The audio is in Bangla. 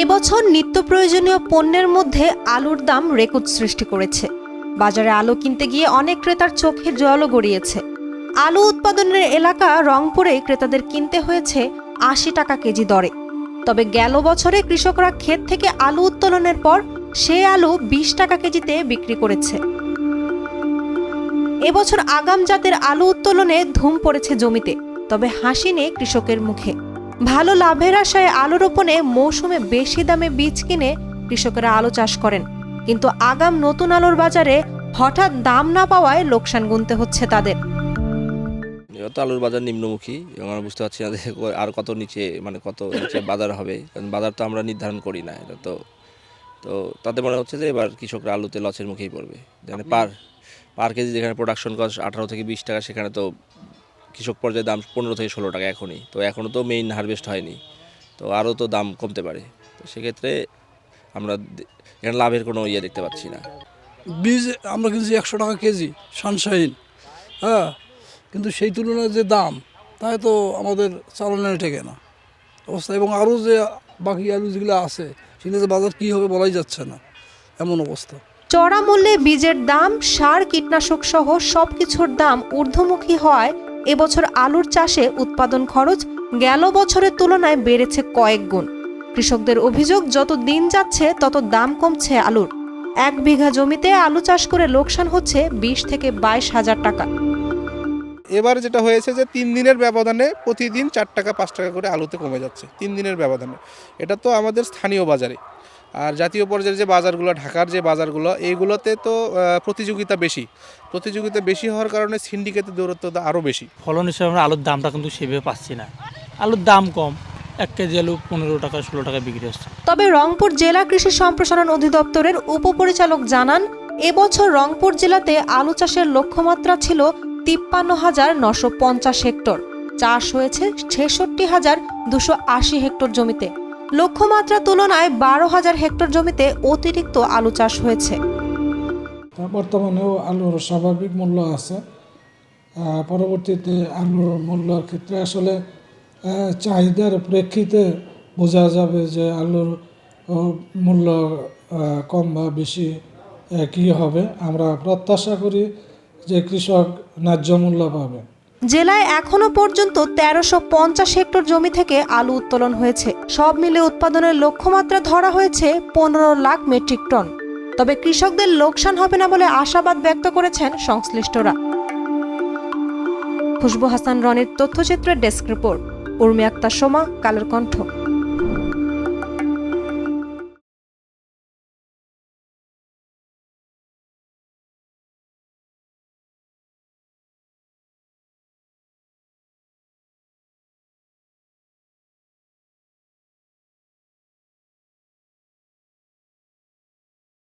এবছর নিত্য প্রয়োজনীয় পণ্যের মধ্যে আলুর দাম রেকর্ড সৃষ্টি করেছে। বাজারে আলু কিনতে গিয়ে অনেক ক্রেতার চোখে জলও গড়িয়েছে। আলু উৎপাদনের এলাকা রংপুরে ক্রেতাদের কিনতে হয়েছে আশি টাকা কেজি দরে। তবে গেল বছরে কৃষকরা ক্ষেত থেকে আলু উত্তোলনের পর সে আলু বিশ টাকা কেজিতে বিক্রি করেছে। এবছর আগাম জাতের আলু উত্তোলনে ধুম পড়েছে জমিতে, তবে হাসি নেই কৃষকের মুখে। ভালো লাভের আশায় আলু রোপণে মৌসুমে বেশি দামে বীজ কিনে কৃষকেরা আলু চাষ করেন। কিন্তু আগাম নতুন আলুর বাজারে হঠাৎ দাম না পাওয়ায় লোকসান গুনতে হচ্ছে তাদের। তো আলুর বাজার নিম্নমুখী। এবং আমরা বুঝতে পারছি না যে আর কত নিচে মানে কত নিচে বাজার হবে। কারণ বাজার তো আমরা নির্ধারণ করি না এটা তো তো তাতে মনে হচ্ছে যে এবার কৃষকরা আলুতে লসের মুখেই পড়বে। যেখানে পার পার কেজি যেখানে প্রোডাকশন কস্ট আঠারো থেকে বিশ টাকা সেখানে তো কৃষক পর্যায়ে দাম পনেরো থেকে ষোলো টাকা এখনই। তো এখনও তো মেইন হারভেস্ট হয়নি। তো আরও তো দাম কমতে পারে। তো সেক্ষেত্রে আমরা এখানে লাভের কোনো ইয়ে দেখতে পাচ্ছি না। বীজ আমরা কিনছি একশো টাকা কেজি সানশাইন হ্যাঁ? কিন্তু সেই তুলনায় যে দাম তাই তো আমাদের চালানো ঠেকে না। অবস্থা এবং আরও যে বাকি আলু যেগুলো আছে সেগুলো যে বাজার কী হবে বলাই যাচ্ছে না। এমন অবস্থা। চড়া মূল্যে বীজের দাম সার কীটনাশক সহ সবকিছুর দাম ঊর্ধ্বমুখী হওয়ায় এবছর আলুর চাষে উৎপাদন খরচ গেল বছরের তুলনায় বেড়েছে কয়েক গুণ। কৃষকদের অভিযোগ, যত দিন যাচ্ছে, তত দাম কমছে আলুর। এক বিঘা জমিতে আলু চাষ করে লোকসান হচ্ছে বিশ থেকে বাইশ হাজার টাকা। এবার যেটা হয়েছে যে, তিন দিনের ব্যবধানে প্রতিদিন চার টাকা, পাঁচ টাকা করে আলুতে কমে যাচ্ছে। তিন দিনের ব্যবধানে। এটা তো আমাদের স্থানীয় বাজারে। আর জাতীয় পর্যায়ের যে বাজারগুলো ঢাকার যে বাজারগুলো এইগুলোতে তো প্রতিযোগিতা বেশি। প্রতিযোগিতা বেশি হওয়ার কারণে সিন্ডিকেটের দূরত্বটা আরও বেশি। ফলন হিসেবে আমরা আলুর দামটা কিন্তু সেভাবে পাচ্ছি না। আলুর দাম কম। এক কেজি আলু পনেরো টাকা ষোলো টাকা বিক্রি হচ্ছে। তবে রংপুর জেলা কৃষি সম্প্রসারণ অধিদপ্তরের উপপরিচালক জানান এবছর রংপুর জেলাতে আলু চাষের লক্ষ্যমাত্রা ছিল তিপ্পান্ন হাজার নশো পঞ্চাশ হেক্টর। চাষ হয়েছে ছেষট্টি হাজার দুশো আশি হেক্টর জমিতে। লক্ষ্যমাত্রা তুলনায় বারো হাজার হেক্টর জমিতে অতিরিক্ত আলু চাষ হয়েছে। বর্তমানেও আলুর স্বাভাবিক মূল্য আছে। পরবর্তীতে আলুর মূল্যর ক্ষেত্রে আসলে চাহিদার প্রেক্ষিতে বোঝা যাবে যে আলুর মূল্য কম বা বেশি কী হবে। আমরা প্রত্যাশা করি যে কৃষক ন্যায্য মূল্য পাবে। জেলায় এখনও পর্যন্ত তেরোশো পঞ্চাশ হেক্টর জমি থেকে আলু উত্তোলন হয়েছে। সব মিলে উৎপাদনের লক্ষ্যমাত্রা ধরা হয়েছে পনেরো লাখ মেট্রিক টন। তবে কৃষকদের লোকসান হবে না বলে আশাবাদ ব্যক্ত করেছেন সংশ্লিষ্টরা। খুশবু হাসান রনির তথ্যচিত্রের ডেস্ক রিপোর্ট, উর্মি আক্তার সোমা, কালের কণ্ঠ।